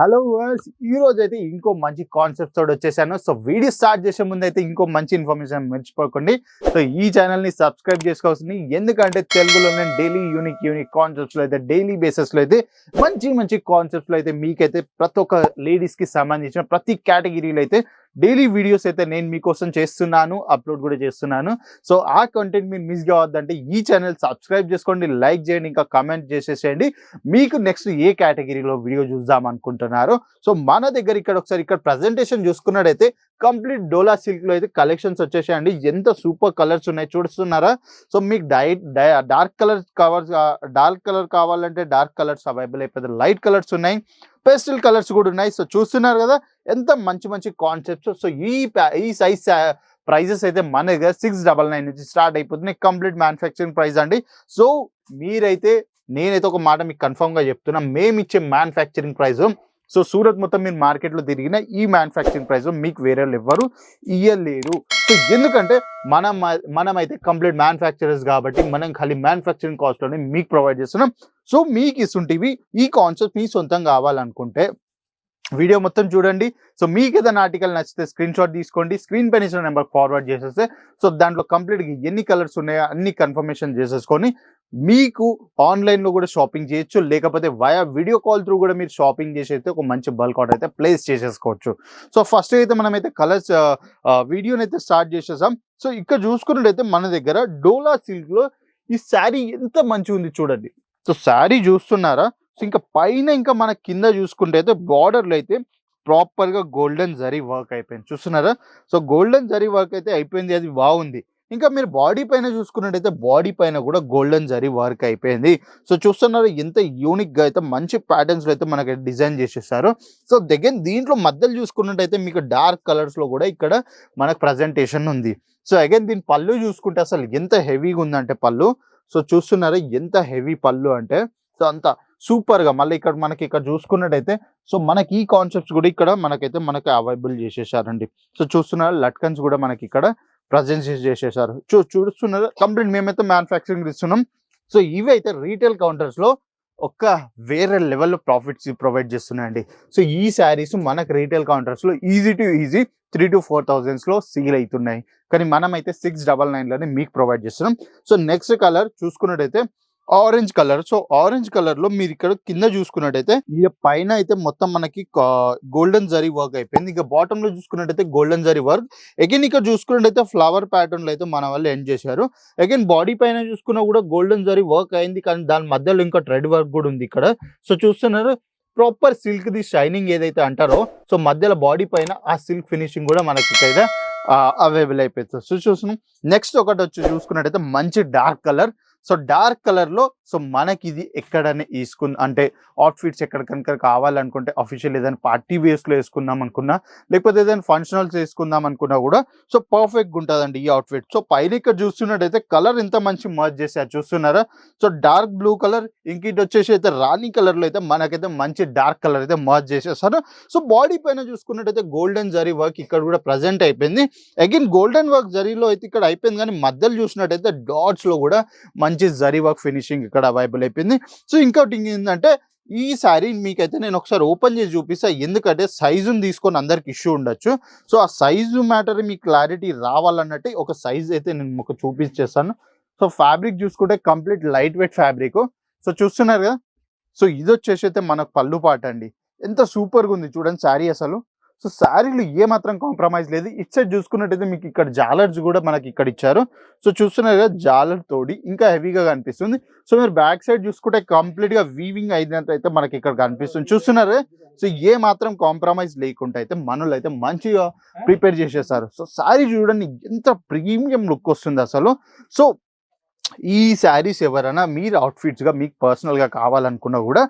Hello verse ఈ రోజు అయితే ఇంకో మంచి కాన్సెప్ట్ తోడు వచ్చేసాను. సో వీడియో స్టార్ట్ చేసే ముందు అయితే ఇంకో మంచి ఇన్ఫర్మేషన్ మర్చిపోకండి. సో ఈ ఛానల్ని సబ్స్క్రైబ్ చేసుకోవాల్సింది. ఎందుకంటే తెలుగులో నేను డైలీ యూనిక్ యూనిక్ కాన్సెప్ట్స్లో అయితే డైలీ బేసిస్లో అయితే మంచి మంచి కాన్సెప్ట్స్లో అయితే మీకైతే ప్రతి ఒక్క లేడీస్కి సంబంధించిన ప్రతి కేటగిరీలో అయితే డైలీ వీడియోస్ అయితే నేను మీకోసం చేస్తున్నాను అప్లోడ్ కూడా చేస్తున్నాను. సో ఆ కంటెంట్ మీరు మిస్ కావద్దంటే ఈ ఛానల్ సబ్స్క్రైబ్ చేసుకోండి లైక్ చేయండి ఇంకా కమెంట్ చేసేసేయండి. మీకు నెక్స్ట్ ఏ కేటగిరీలో వీడియో చూద్దాం అనుకుంటున్నారు. సో మన దగ్గర ఇక్కడ ఒకసారి ఇక్కడ ప్రజెంటేషన్ చూసుకున్నట్టయితే కంప్లీట్ డోలా సిల్క్లో అయితే కలెక్షన్స్ వచ్చేసాయండి. ఎంత సూపర్ కలర్స్ ఉన్నాయి చూస్తున్నారా? సో మీకు diet dark colour covers dark colour కావాలంటే డార్క్ కలర్స్ అవైలబుల్ అయిపోతుంది లైట్ కలర్స్ ఉన్నాయి పేస్టల్ కలర్స్ కూడా ఉన్నాయి. సో చూస్తున్నారు కదా ఎంత మంచి మంచి కాన్సెప్ట్స్ సో ఈ ఈ సైజ్ ప్రైజెస్ అయితే మన దగ్గర సిక్స్ డబల్ నైన్ నుంచి స్టార్ట్ అయిపోతున్నాయి. కంప్లీట్ మ్యానుఫ్యాక్చరింగ్ ప్రైస్ అండి. సో మీరైతే నేనైతే ఒక మాట మీకు కన్ఫర్మ్గా చెప్తున్నా. మేము ఇచ్చే మ్యానుఫ్యాక్చరింగ్ ప్రైస్ సో సూరత్ మొత్తం మీరు మార్కెట్లో తిరిగిన ఈ మ్యానుఫ్యాక్చరింగ్ ప్రైస్ మీకు వేరే వాళ్ళు ఎవ్వరు ఇయ్యలేరు. సో ఎందుకంటే మనం మనమైతే కంప్లీట్ మ్యానుఫ్యాక్చరర్స్ కాబట్టి మనం ఖాళీ మ్యానుఫ్యాక్చరింగ్ కాస్ట్లోనే మీకు ప్రొవైడ్ చేస్తున్నాం. సో మీకు ఇస్తుంటివి ఈ కాన్సెప్ట్ మీ సొంతం కావాలనుకుంటే వీడియో మొత్తం చూడండి. సో మీకు ఏదైనా ఆర్టికల్ నచ్చితే స్క్రీన్ షాట్ తీసుకోండి. స్క్రీన్ పైన ఇచ్చిన నెంబర్ ఫార్వర్డ్ చేసేస్తే సో దాంట్లో కంప్లీట్గా ఎన్ని కలర్స్ ఉన్నాయో అన్ని కన్ఫర్మేషన్ చేసేసుకొని మీకు ఆన్లైన్లో కూడా షాపింగ్ చేయొచ్చు. లేకపోతే వయా వీడియో కాల్ త్రూ కూడా మీరు షాపింగ్ చేసి అయితే ఒక మంచి బల్క్ ఆర్డర్ అయితే ప్లేస్ చేసేసుకోవచ్చు. సో ఫస్ట్ అయితే మనమైతే కలర్స్ వీడియోని అయితే స్టార్ట్ చేసేసాం. సో ఇక్కడ చూసుకున్నట్టయితే మన దగ్గర డోలా సిల్క్లో ఈ శారీ ఎంత మంచిగా ఉంది చూడండి. సో శారీ చూస్తున్నారా? సో ఇంకా పైన ఇంకా మన కింద చూసుకుంటే అయితే బార్డర్లో అయితే ప్రాపర్గా గోల్డెన్ జరీ వర్క్ అయిపోయింది. చూస్తున్నారా? సో గోల్డెన్ జరీ వర్క్ అయితే అయిపోయింది. అది బాగుంది. ఇంకా మీరు బాడీ పైన చూసుకున్నట్టయితే బాడీ పైన కూడా గోల్డెన్ జరీ వర్క్ అయిపోయింది. సో చూస్తున్నారు? ఎంత యూనిక్గా అయితే మంచి ప్యాటర్న్స్లో అయితే మనకి డిజైన్ చేసేసారు. సో దగ్గర దీంట్లో మధ్యలో చూసుకున్నట్టయితే మీకు డార్క్ కలర్స్లో కూడా ఇక్కడ మనకు ప్రజెంటేషన్ ఉంది. సో అగైన్ దీని పళ్ళు చూసుకుంటే అసలు ఎంత హెవీగా ఉందంటే పళ్ళు. సో చూస్తున్నారా? ఎంత హెవీ పళ్ళు అంటే సో అంత సూపర్గా మళ్ళీ ఇక్కడ మనకి ఇక్కడ చూసుకున్నట్టయితే సో మనకి ఈ కాన్సెప్ట్స్ కూడా ఇక్కడ మనకైతే మనకి అవైలబుల్ చేసేసారండి. సో చూస్తున్నారు లట్కన్స్ కూడా మనకి ఇక్కడ ప్రజెన్స్ చేసేసారు. చూ చూస్తున్నారు కంప్లీట్ మేమైతే మ్యానుఫ్యాక్చరింగ్ ఇస్తున్నాం సో ఇవి అయితే రీటైల్ కౌంటర్స్లో ఒక వేరే లెవెల్లో ప్రాఫిట్స్ ప్రొవైడ్ చేస్తున్నాయండి. సో ఈ శారీస్ మనకు retail కౌంటర్స్లో easy two easy three two four థౌజండ్స్లో sell అవుతున్నాయి. కానీ మనమైతే సిక్స్ డబల్ నైన్లోనే మీకు ప్రొవైడ్ చేస్తున్నాం. సో నెక్స్ట్ కలర్ చూసుకున్నట్టయితే ఆరెంజ్ కలర్. సో ఆరెంజ్ కలర్లో మీరు ఇక్కడ కింద చూసుకున్నట్టయితే ఇక పైన అయితే మొత్తం మనకి గోల్డెన్ జరీ వర్క్ అయిపోయింది. ఇక బాటమ్లో చూసుకున్నట్టయితే గోల్డెన్ జరీ వర్క్. అగైన్ ఇక్కడ చూసుకున్నట్టయితే ఫ్లవర్ ప్యాటర్న్లో అయితే మన వాళ్ళు ఎండ్ చేశారు. అగైన్ బాడీ పైన చూసుకున్నా కూడా గోల్డెన్ జరీ వర్క్ అయింది. కానీ దాని మధ్యలో ఇంకా ట్రెడ్ వర్క్ కూడా ఉంది ఇక్కడ. సో చూస్తున్నారు ప్రాపర్ సిల్క్ ది షైనింగ్ ఏదైతే అంటారో సో మధ్యలో బాడీ పైన ఆ సిల్క్ ఫినిషింగ్ కూడా మనకి ఇక్కడ అవైలబుల్ అయిపోతుంది. సో చూస్తున్నాం. నెక్స్ట్ ఒకటి వచ్చి చూసుకున్నట్టయితే మంచి డార్క్ కలర్. సో డార్క్ కలర్లో సో మనకి ఇది ఎక్కడనే తీసుకున్న అంటే అవుట్ఫిట్స్ ఎక్కడ కనుక కావాలనుకుంటే అఫీషియల్ ఏదైనా పార్టీ వేస్లో వేసుకుందాం అనుకున్నా లేకపోతే ఏదైనా ఫంక్షనల్స్ వేసుకుందాం అనుకున్నా కూడా సో పర్ఫెక్ట్ ఉంటుందండి ఈ అవుట్ఫిట్ సో పైన ఇక్కడ చూస్తున్నట్టయితే కలర్ ఎంత మంచి మర్జ్ చేశారు చూస్తున్నారా? సో డార్క్ బ్లూ కలర్ ఇంకిటి వచ్చేసి అయితే రాణి కలర్లో అయితే మనకైతే మంచి డార్క్ కలర్ అయితే మర్జ్ చేసేసారు సో బాడీ పైన చూసుకున్నట్టయితే గోల్డెన్ జరీ వర్క్ ఇక్కడ కూడా ప్రజెంట్ అయిపోయింది. అగైన్ గోల్డెన్ వర్క్ జరీలో అయితే ఇక్కడ అయిపోయింది కానీ మధ్యలో చూసినట్టయితే డాట్స్లో కూడా మంచి జరీ వర్క్ ఫినిషింగ్ ఇక్కడ అవైలబుల్ అయిపోయింది. సో ఇంకోటి ఏంటంటే ఈ శారీ మీకైతే నేను ఒకసారి ఓపెన్ చేసి చూపిస్తా. ఎందుకంటే సైజుని తీసుకొని అందరికి ఇష్యూ ఉండొచ్చు. సో ఆ సైజు మ్యాటర్ మీకు క్లారిటీ రావాలన్నట్టు ఒక సైజ్ అయితే నేను ఒక చూపించేస్తాను. సో ఫ్యాబ్రిక్ చూసుకుంటే complete light weight fabric so చూస్తున్నారు కదా? సో ఇది వచ్చేసి అయితే మనకు పళ్ళు పాట అండి. ఎంత సూపర్గా ఉంది చూడండి శారీ అసలు. సో శారీలు ఏ మాత్రం కాంప్రమైజ్ లేదు. ఇటు సైడ్ చూసుకున్నట్టయితే మీకు ఇక్కడ జాలర్స్ కూడా మనకి ఇక్కడ ఇచ్చారు. సో చూస్తున్నారు కదా జాలర్ తోడి ఇంకా హెవీగా కనిపిస్తుంది. సో మీరు బ్యాక్ సైడ్ చూసుకుంటే కంప్లీట్గా వీవింగ్ అయినట్టు అయితే మనకి ఇక్కడ కనిపిస్తుంది. చూస్తున్నారు సో ఏ మాత్రం కాంప్రమైజ్ లేకుండా అయితే మనలు అయితే మంచిగా ప్రిపేర్ చేసేసారు. సో శారీ చూడండి ఎంత ప్రీమియం లుక్ వస్తుంది అసలు. సో ఈ శారీస్ ఎవరైనా మీరు అవుట్ఫిట్స్గా మీకు పర్సనల్గా కావాలనుకున్నా కూడా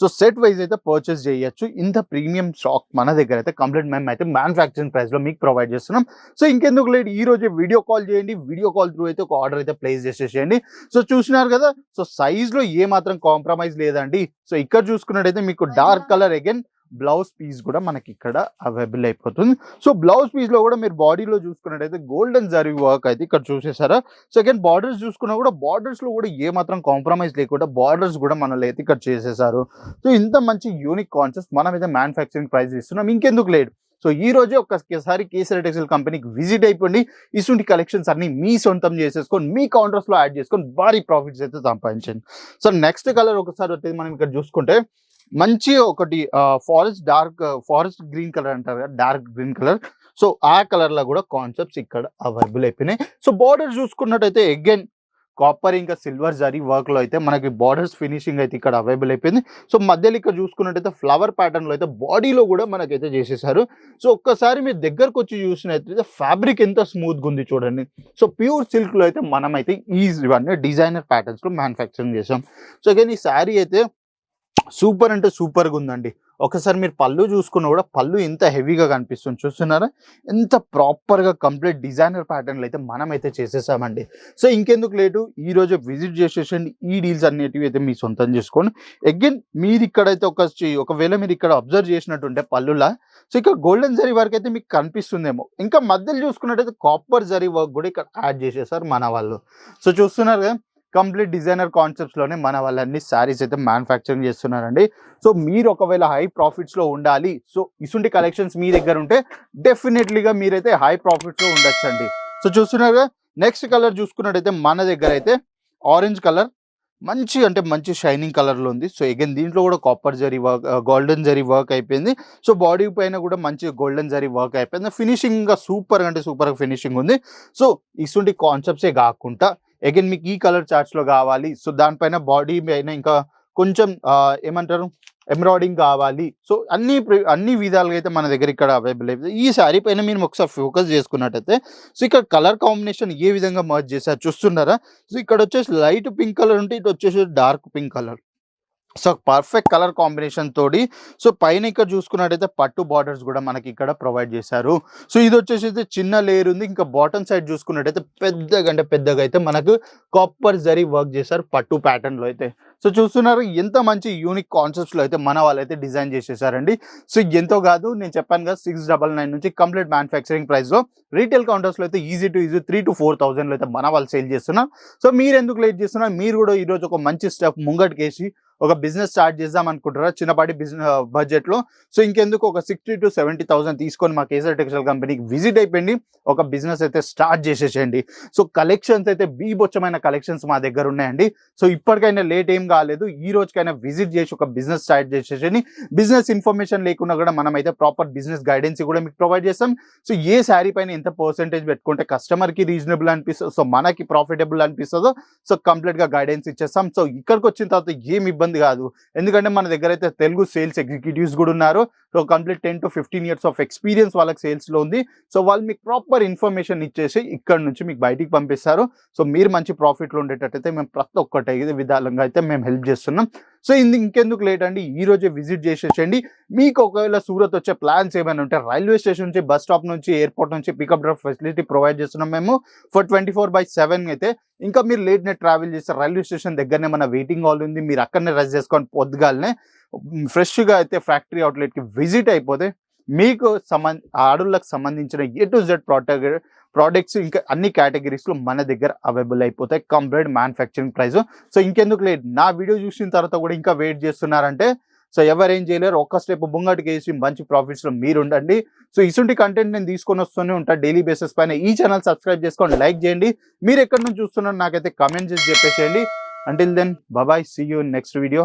సో సెట్ వైజ్ అయితే పర్చేస్ చేయొచ్చు. ఇంత ప్రీమియం స్టాక్ మన దగ్గర అయితే కంప్లీట్ మేము అయితే మ్యానుఫ్యాక్చరింగ్ ప్రైస్లో మీకు ప్రొవైడ్ చేస్తున్నాం. సో ఇంకెందుకు లేట్? ఈ రోజు వీడియో కాల్ చేయండి. వీడియో కాల్ త్రూ అయితే ఒక ఆర్డర్ అయితే ప్లేస్ చేసేసేయండి. సో చూసినారు కదా? సో సైజ్లో ఏ మాత్రం కాంప్రమైజ్ లేదండి. సో ఇక్కడ చూసుకున్నట్టయితే మీకు dark colour again blouse piece కూడా మనకి ఇక్కడ అవైలబుల్ అయిపోతుంది. సో బ్లౌజ్ పీస్లో కూడా మీరు బాడీలో చూసుకున్నట్టయితే గోల్డెన్ జరీ వర్క్ అయితే ఇక్కడ చూసేసారా సెకండ్ బార్డర్స్ చూసుకున్నా కూడా బార్డర్స్లో కూడా ఏ మాత్రం కాంప్రమైజ్ లేకుండా బార్డర్స్ కూడా మనల్ని అయితే ఇక్కడ చేసేసారు సో ఇంత మంచి యూనిక్ కాన్సెప్ట్ మనం అయితే మ్యానుఫ్యాక్చరింగ్ ప్రైస్ ఇస్తున్నాం. ఇంకెందుకు లేదు. సో ఈ రోజే ఒక్కసారి కేసరి టెక్స్టైల్ కంపెనీకి విజిట్ అయిపోండి. ఇటువంటి కలెక్షన్స్ అన్ని మీ సొంతం చేసేసుకొని మీ కౌంటర్స్లో యాడ్ చేసుకొని భారీ ప్రాఫిట్స్ అయితే సంపాదించండి. సో నెక్స్ట్ కలర్ ఒకసారి వచ్చేది మనం ఇక్కడ చూసుకుంటే మంచి ఒకటి forest dark forest green colour అంటారు కదా డార్క్ గ్రీన్ కలర్ సో ఆ కలర్లో కూడా కాన్సెప్ట్స్ ఇక్కడ అవైలబుల్ అయిపోయినాయి. సో బార్డర్ చూసుకున్నట్టయితే అగైన్ కాపర్ ఇంకా సిల్వర్ జరీ వర్క్లో అయితే మనకి బార్డర్స్ ఫినిషింగ్ అయితే ఇక్కడ అవైలబుల్ అయిపోయింది. సో మధ్యలో ఇక్కడ చూసుకున్నట్టయితే ఫ్లవర్ ప్యాటర్న్లో అయితే బాడీలో కూడా మనకైతే చేసేసారు. సో ఒక్కసారి మీరు దగ్గరకు వచ్చి చూసినట్లయితే ఫ్యాబ్రిక్ ఎంత స్మూత్గా ఉంది చూడండి. సో ప్యూర్ సిల్క్లో అయితే మనమైతే ఈజీ ఇవన్నీ డిజైనర్ ప్యాటర్న్స్లో మ్యానుఫ్యాక్చరింగ్ చేసాం. సో అగైన్ ఈ శారీ అయితే సూపర్ అంటే సూపర్గా ఉందండి. ఒకసారి మీరు పళ్ళు చూసుకున్న కూడా పళ్ళు ఎంత హెవీగా కనిపిస్తుంది. చూస్తున్నారా? ఎంత ప్రాపర్గా కంప్లీట్ డిజైనర్ ప్యాటర్న్లు అయితే మనమైతే చేసేసామండి. సో ఇంకెందుకు లేటు? ఈరోజు విజిట్ చేసేసండి ఈ డీల్స్ అనేటివి అయితే మీ సొంతం చేసుకోండి. అగైన్ మీరు ఇక్కడైతే ఒక ఒకవేళ మీరు ఇక్కడ అబ్జర్వ్ చేసినట్టుంటే పళ్ళులా సో ఇక్కడ గోల్డెన్ జరీ వర్క్ అయితే మీకు కనిపిస్తుందేమో. ఇంకా మధ్యలో చూసుకున్నట్టయితే కాపర్ జరీ వర్క్ కూడా ఇక్కడ యాడ్ చేసేసారు మన వాళ్ళు. సో చూస్తున్నారు కదా కంప్లీట్ డిజైనర్ కాన్సెప్ట్స్లోనే మన వాళ్ళన్ని శారీస్ అయితే మ్యానుఫ్యాక్చరింగ్ చేస్తున్నారండి. సో మీరు ఒకవేళ హై ప్రాఫిట్స్లో ఉండాలి సో ఇసుంటి కలెక్షన్స్ మీ దగ్గర ఉంటే డెఫినెట్లీగా మీరైతే హై ప్రాఫిట్స్లో ఉండొచ్చు ఉండొచ్చండి. సో చూస్తున్నారుగా నెక్స్ట్ కలర్ చూసుకున్నట్టయితే మన దగ్గర అయితే ఆరెంజ్ కలర్ మంచి అంటే మంచి షైనింగ్ కలర్లో ఉంది. సో ఎగైన్ దీంట్లో కూడా copper zari work golden uh, zari work అయిపోయింది. సో బాడీ పైన కూడా మంచి గోల్డెన్ జరీ వర్క్ అయిపోయింది. ఫినిషింగ్ ఇంకా సూపర్ అంటే సూపర్గా ఫినిషింగ్ ఉంది. సో ఇసుంటి కాన్సెప్ట్సే కాకుండా అగైన్ మీకు ఈ కలర్ చార్ట్స్లో కావాలి. సో దానిపైన బాడీ పైన ఇంకా కొంచెం ఏమంటారు? ఎంబ్రాయిడింగ్ కావాలి. సో అన్ని ప్రి- అన్ని విధాలుగా అయితే మన దగ్గర ఇక్కడ అవైలబుల్ అయిపోయింది ఈ శారీ పైన మీరు ఒకసారి ఫోకస్ చేసుకున్నట్టయితే సో ఇక్కడ కలర్ కాంబినేషన్ ఏ విధంగా మర్జ్ చేశారు చూస్తున్నారా? సో ఇక్కడ వచ్చేసి లైట్ పింక్ కలర్ ఉంటే ఇటు వచ్చేసి dark pink colour so perfect colour combination తోటి సో పైన ఇక్కడ చూసుకున్నట్టయితే పట్టు బార్డర్స్ కూడా మనకి ఇక్కడ ప్రొవైడ్ చేశారు. సో ఇది వచ్చేసి అయితే చిన్న లేయర్ ఉంది. ఇంకా బాటమ్ సైడ్ చూసుకున్నట్టయితే పెద్దగా అంటే పెద్దగా అయితే మనకు కాపర్ జరీ వర్క్ చేశారు పట్టు ప్యాటర్న్లో అయితే. సో చూస్తున్నారు ఎంత మంచి యూనిక్ కాన్సెప్ట్స్లో అయితే మన వాళ్ళైతే డిజైన్ చేసేసారండి. సో ఎంతో కాదు నేను చెప్పాను కదా సిక్స్ డబల్ నైన్ నుంచి కంప్లీట్ మ్యానుఫ్యాక్చరింగ్ ప్రైస్లో రీటైల్ కౌంటర్స్లో అయితే easy to easy three to four థౌసండ్లో అయితే మన వాళ్ళు సేల్ చేస్తున్నారు. సో మీరు ఎందుకు లేట్ చేస్తున్నారు? మీరు కూడా ఈరోజు ఒక మంచి స్టెప్ ముంగటికేసి ఒక బిజినెస్ స్టార్ట్ చేద్దాం అనుకుంటారా చిన్నపాటి బిజినెస్ బడ్జెట్లో సో ఇంకెందుకు ఒక సిక్స్టీ టు సెవెంటీ థౌసండ్ తీసుకొని మా కేసర్ టెక్స్టైల్ కంపెనీకి విజిట్ అయిపోయింది ఒక బిజినెస్ అయితే స్టార్ట్ చేసేసేయండి. సో కలెక్షన్స్ అయితే బీబొచ్చమైన కలెక్షన్స్ మా దగ్గర ఉన్నాయండి. సో ఇప్పటికైనా లేట్ ఏం కాలేదు. ఈ రోజుకైనా విజిట్ చేసి ఒక బిజినెస్ స్టార్ట్ చేసేసేయండి. బిజినెస్ ఇన్ఫర్మేషన్ లేకుండా కూడా మనం అయితే ప్రాపర్ బిజినెస్ గైడెన్స్ కూడా మీకు ప్రొవైడ్ చేస్తాం. సో ఏ శారీ పైన ఎంత పర్సెంటేజ్ పెట్టుకుంటే కస్టమర్కి రీజనబుల్ అనిపిస్తుంది సో మనకి ప్రాఫిటబుల్ అనిపిస్తుందో సో కంప్లీట్గా గైడెన్స్ ఇచ్చేస్తాం. సో ఇక్కడికి వచ్చిన తర్వాత ఏం ఇబ్బంది కాదు. ఎందుకంటే మన దగ్గర అయితే తెలుగు సేల్స్ ఎగ్జిక్యూటివ్స్ కూడా ఉన్నారు. So complete ten to fifteen years of experience వాళ్ళకి సేల్స్లో ఉంది. సో వాళ్ళు మీకు ప్రాపర్ ఇన్ఫర్మేషన్ ఇచ్చేసి ఇక్కడ నుంచి మీకు బయటికి పంపిస్తారు. సో మీరు మంచి ప్రాఫిట్లో ఉండేటట్టయితే మేము ప్రతి ఒక్కటి ఇది అయితే మేము హెల్ప్ చేస్తున్నాం. సో ఇది ఇంకెందుకు లేట్ అండి? ఈ రోజే విజిట్ చేసేసండి మీకు ఒకవేళ సూరత్ వచ్చే ప్లాన్స్ ఏమైనా ఉంటే రైల్వే స్టేషన్ నుంచి బస్ స్టాప్ నుంచి ఎయిర్పోర్ట్ నుంచి పికప్ డ్రాప్ ఫెసిలిటీ ప్రొవైడ్ చేస్తున్నాం మేము. For twenty four by seven అయితే ఇంకా మీరు లేట్ నైట్ ట్రావెల్ చేస్తే రైల్వే స్టేషన్ దగ్గరనే మన వెయిటింగ్ హాల్ ఉంది మీరు అక్కడనే రెస్ట్ చేసుకొని పొద్దుగాలనే ఫ్రెష్గా అయితే ఫ్యాక్టరీ అవుట్లెట్కి విజిట్ అయిపోతే మీకు సంబంధ ఆడులకు సంబంధించిన A to Z product products ఇంకా అన్ని కేటగిరీస్లో మన దగ్గర అవైలబుల్ అయిపోతాయి. కంప్లీట్ మ్యానుఫ్యాక్చరింగ్ ప్రైస్ సో ఇంకెందుకు లేదు. నా వీడియో చూసిన తర్వాత కూడా ఇంకా వెయిట్ చేస్తున్నారంటే సో ఎవరేం చేయలేరు. ఒక్క స్టెప్ ముంగటికి వేసి మంచి ప్రాఫిట్స్లో మీరు ఉండండి సో ఇటువంటి కంటెంట్ నేను తీసుకొని వస్తూనే ఉంటాను డైలీ బేసిస్ పైన. ఈ ఛానల్ సబ్స్క్రైబ్ చేసుకోండి లైక్ చేయండి. మీరు ఎక్కడి నుంచి చూస్తున్నారో నాకైతే కమెంట్ చేసి చెప్పేసేయండి. అంటిల్ దెన్ బాబాయ్ సీ యూ నెక్స్ట్ వీడియో